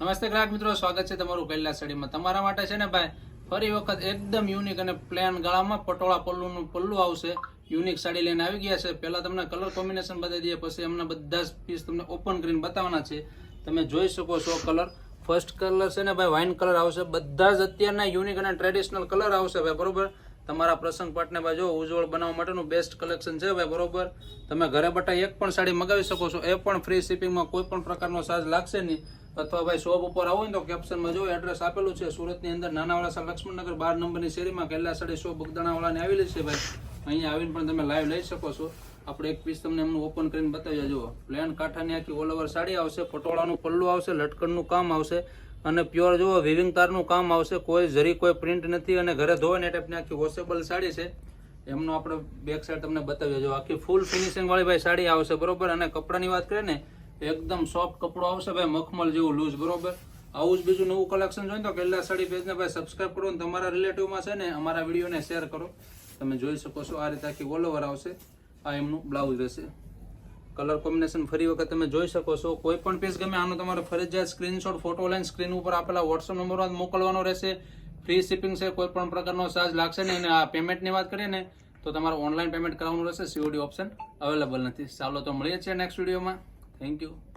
નમસ્તે ગ્રાહક મિત્રો, સ્વાગત છે તમારું કૈલાસ સાડીમાં તમારા માટે છે ને ભાઈ, ફરી વખત એકદમ યુનિક અને પ્લેન ગળામાં પટોળા પલ્લુનું પલ્લું આવશે. યુનિક સાડી લઈને આવી ગયા છે. પહેલાં તમને કલર કોમ્બિનેશન બતાવી દઈએ, પછી એમના બધા જ પીસ તમને ઓપન કરીને બતાવવાના છે. તમે જોઈ શકો છો કલર ફર્સ્ટ કલર છે ને ભાઈ વાઇન કલર આવશે. બધા જ અત્યારના યુનિક અને ટ્રેડિશનલ કલર આવશે ભાઈ, બરોબર? તમારા પ્રસંગ પાટને ભાઈ જો, ઉજ્જવળ બનાવવા માટેનું બેસ્ટ કલેક્શન છે ભાઈ, બરોબર? તમે ઘરે બટા એક પણ સાડી મગાવી શકો છો. એ પણ ફ્રી શિપિંગમાં કોઈ પણ પ્રકારનો ચાર્જ લાગશે નહીં. અથવા ભાઈ શોપ ઉપર આવો ને તો કેપ્શનમાં જો એડ્રેસ આપેલું છે, સુરતની અંદર નાનાવાડા લક્ષ્મણનગર, બાર નંબરની શેરીમાં કૈલાસ સાડી શોપ બગદાણાવાળાની આવેલી છે ભાઈ. અહીંયા આવીને પણ તમે લાઈવ લઈ શકો છો. આપણે એક પીસ તમને એમનું ઓપન કરીને બતાવી જુઓ પ્લેન કાંઠાની આખી ઓલ ઓવર સાડી આવશે, પટોળાનું પલ્લું આવશે, લટકણનું કામ આવશે અને પ્યોર જુઓ વિવિંગ તારનું કામ આવશે. કોઈ જરી, કોઈ પ્રિન્ટ નથી અને ઘરે ધોવાની ટાઈપની આખી વોશેબલ સાડી છે. એમનો આપણે બેક સાઈડ તમને બતાવી જુઓ, આખી ફૂલ ફિનિશિંગ વાળી ભાઈ સાડી આવશે, બરોબર? અને કપડાની વાત કરીએ ને એકદમ સોફ્ટ કપડું આવશે ભાઈ, મખમલ જેવું લૂઝ બરોબર? આવું જ બીજું નવું કલેક્શન જોઈને તો કેટલા સાડી પેજને ભાઈ સબસ્ક્રાઇબ કરો ને તમારા રિલેટિવમાં છે ને, અમારા વિડીયોને શેર કરો. તમે જોઈ શકો છો આ રીતે આખી ઓલ ઓવર આવશે. આ એમનું બ્લાઉઝ રહેશે. કલર કોમ્બિનેશન ફરી વખત તમે જોઈ શકો છો. કોઈ પણ પીસ ગમે આનો તમારે ફરજિયાત સ્ક્રીનશોટ ફોટો લઈને સ્ક્રીન ઉપર આપેલા વોટ્સઅપ નંબરમાં મોકલવાનો રહેશે. ફ્રી શિપિંગ છે, કોઈ પણ પ્રકારનો ચાર્જ લાગશે નહીં. અને આ પેમેન્ટની વાત કરીએ ને, તો તમારે ઓનલાઈન પેમેન્ટ કરાવવાનું રહેશે. સીઓડી ઓપ્શન અવેલેબલ નથી. ચાલો તો મળીએ છીએ નેક્સ્ટ વિડીયોમાં thank you.